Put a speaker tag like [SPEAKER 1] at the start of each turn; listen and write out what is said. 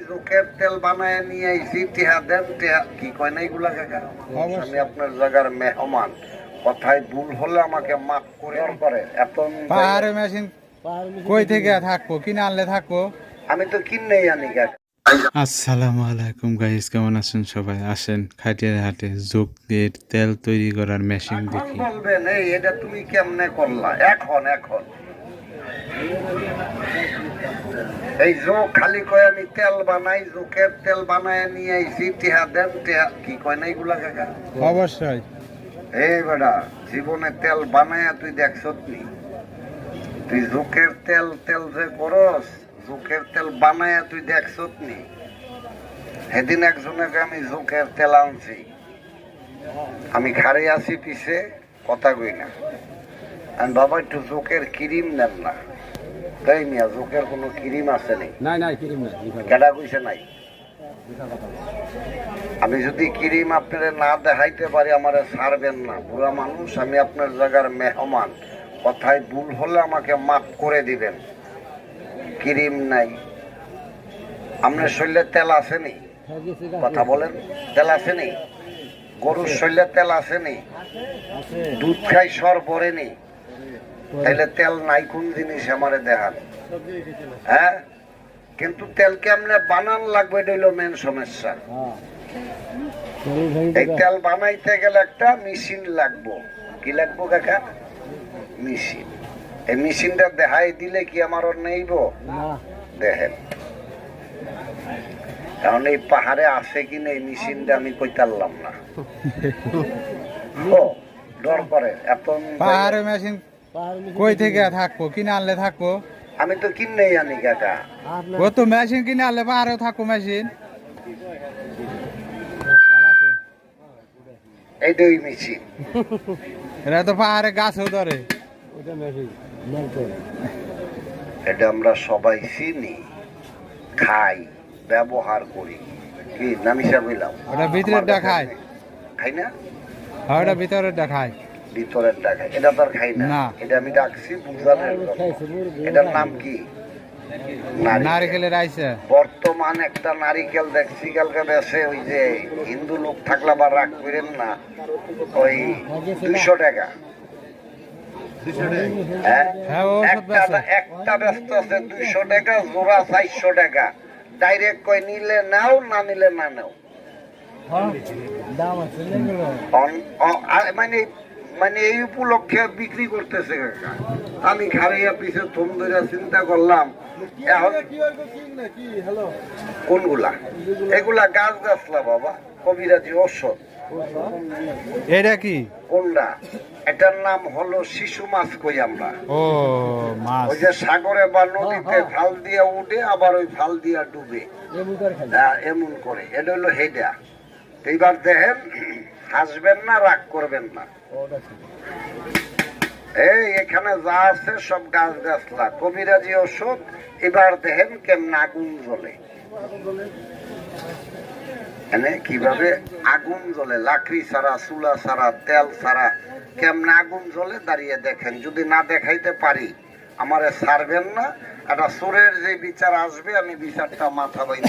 [SPEAKER 1] জোকের তেল বানায় নিয়ে আইছি টিহা দেন টিহা কি কয় না এগুলা কাকা আমি আপনার জায়গার মেহমান। কথায় ভুল হলে আমাকে মাফ করে করে এত
[SPEAKER 2] পাহাড়ে মেশিন কই থেকে থাকব কিনে আনলে থাকব?
[SPEAKER 1] আমি তো কিনেই আনি কাকা
[SPEAKER 2] আসসালামু আলাইকুম গাইস কেমন আছেন সবাই? আসেন খাটিয়ার হাটে যোগ দিয়ে তেল তৈরি করার মেশিন দেখি।
[SPEAKER 1] বলবেন এই এটা তুমি কেমনে করলা? এখন এখন। এই জোক খালি কয় আমি তেল বানাই জোকের তেল বানায় নিয়ে আইছি টিহা দেন টিহা কি কয় না এগুলা কাকা?
[SPEAKER 2] অবশ্যই।
[SPEAKER 1] এই বেটা জীবনে তেল বানায়া তুই দেখছত নি তুই জোকের তেল তেল যে করস জোকের তেল বানায়া তুই দেখছত নি সেদিন একজনের আমি জোকের তেল আনছি। আমি খারে আছি পিছে কথা কই না। আমি বাবা একটু জোকের ক্রিম নেন না। তাই মিয়া জোকের কোনো ক্রিম আছে নেই।
[SPEAKER 3] নাই নাই কিরিম নাই
[SPEAKER 1] কেডা কইছে নাই। আমি যদি ক্রিম আপনার না দেখাইতে পারি আমার ছাড়বেন না। বুড়া মানুষ আমি আপনার জায়গার মেহমান। কথায় ভুল হলে আমাকে মাফ করে দিবেন। ক্রিম নাই। আপনার শরীরে তেল আসেনি কথা বলেন। তেল আসেনি গরুর শরীরে তেল আসেনি দুধ খাই সর পরেনি তাইলে তেল নাই কোন জিনিস আমারে দেখান। হ্যাঁ? কিন্তু তেল কেমনে বানান লাগবে এটা হইল মেন সমস্যা। এই তেল বানাইতে গেলে একটা মেশিন লাগবো। কি লাগবো কাকা? মেশিন এই মেশিনটা দেখাই দিলে কি আমার নেইব? দেখেন। কারণ এই পাহাড়ে আছে কি না এই মেশিনটা আমি কইতারলাম না। ও ডর করে এত
[SPEAKER 2] পাহাড়ে মেশিন কই থেকে থাকব? কিনে আনলে থাকব?
[SPEAKER 1] আমি তো কিনেই আনি কাকা।
[SPEAKER 2] ও তো মেশিন কিনে আনলে পাহাড়েও থাকব মেশিন।
[SPEAKER 1] এইটা ওই মেশিন
[SPEAKER 2] তো পাহাড়ে গাছও ধরে।
[SPEAKER 1] এটা আমরা সবাই চিনি খাই ব্যবহার করি। কি নামিসা বললাম
[SPEAKER 2] ওটা ভিতরেরটা খায়।
[SPEAKER 1] খাই না?
[SPEAKER 2] আর ওটা
[SPEAKER 1] ভিতরের খাই এটা তো আর খাই না। এটা আমি ডাকছি বুঝানোর। এটার নাম কি? বর্তমান একটা নারিকেল দেখছি কালকে দেশে ওই যে হিন্দু লোক থাকলে আবার রাগ করেন না। ওই দুইশো টাকা। হ্যাঁ?
[SPEAKER 2] হ্যাঁ
[SPEAKER 1] একটা ব্যস্ত আছে দুইশো টাকা জোড়া চারশো টাকা। ডাইরেক্ট কই নিলে নাও না নিলে না নাও। অ- মানে মানে এই উপলক্ষে বিক্রি করতেছে কাকা। আমি খাইয়া পিছে থম ধরে চিন্তা করলাম কোনগুলা? এগুলা গাছ গাছলা বাবা কবিরাজি ঔষধ।
[SPEAKER 2] এটা কি?
[SPEAKER 1] কোনটা? এটার নাম হলো শিশু মাছ কই আমরা।
[SPEAKER 2] ও মাছ।
[SPEAKER 1] ওই যে সাগরে বা নদীতে ফাল দিয়া উঠে আবার ওই ফাল দিয়া ডুবে। এমন করে। এটা হলো হেডা। এইবার দেখেন হাসবেন না, রাগ করবেন না। এই, এখানে যা আছে সব গাছ গাছলা কবিরাজি ওষুধ, এবার দেখেন কেমন আগুন জ্বলে। কীভাবে আগুন জ্বলে, লাকড়ি ছাড়া, চুলা ছাড়া, তেল ছাড়া, কেমন আগুন জ্বলে দাঁড়িয়ে দেখেন। যদি না দেখাইতে পারি, আমারে ছাড়বেন না। একটা সুরের যে বিচার আসবে, আমি বিচারটা মাথা বাইব